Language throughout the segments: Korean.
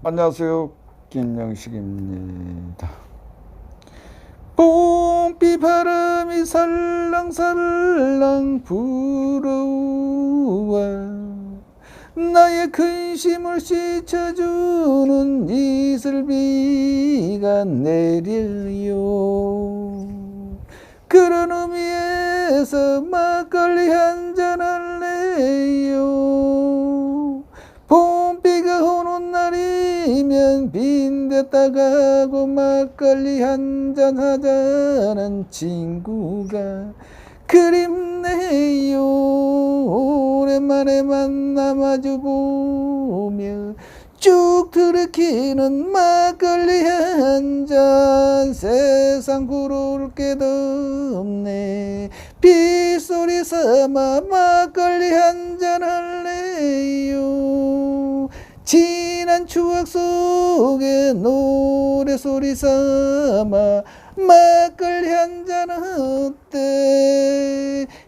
안녕하세요. 김영식입니다. 봄비 바람이 살랑살랑 불어와 나의 근심을 씻어주는 이슬비가 내려요. 그런 의미에서 막걸리 한 잔 날이면 빈대 따가고 막걸리 한잔 하자는 친구가 그립네요. 오랜만에 만나 마주 보며 쭉 들이키는 막걸리 한 잔 세상 부러울 게도 없네 빗소리 삼아 막걸리 한 잔 할래요 지 난 추억 속에 노래소리 삼아 막걸리 한잔 어때?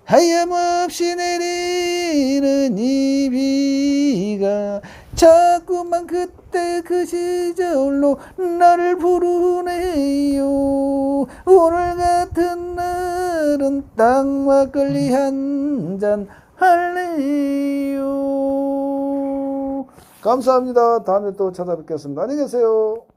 하염없이 내리는 이 비가 자꾸만 그때 그 시절로 나를 부르네요. 오늘 같은 날은 딱 막걸리 한 잔 할래요 감사합니다. 다음에 또 찾아뵙겠습니다. 안녕히 계세요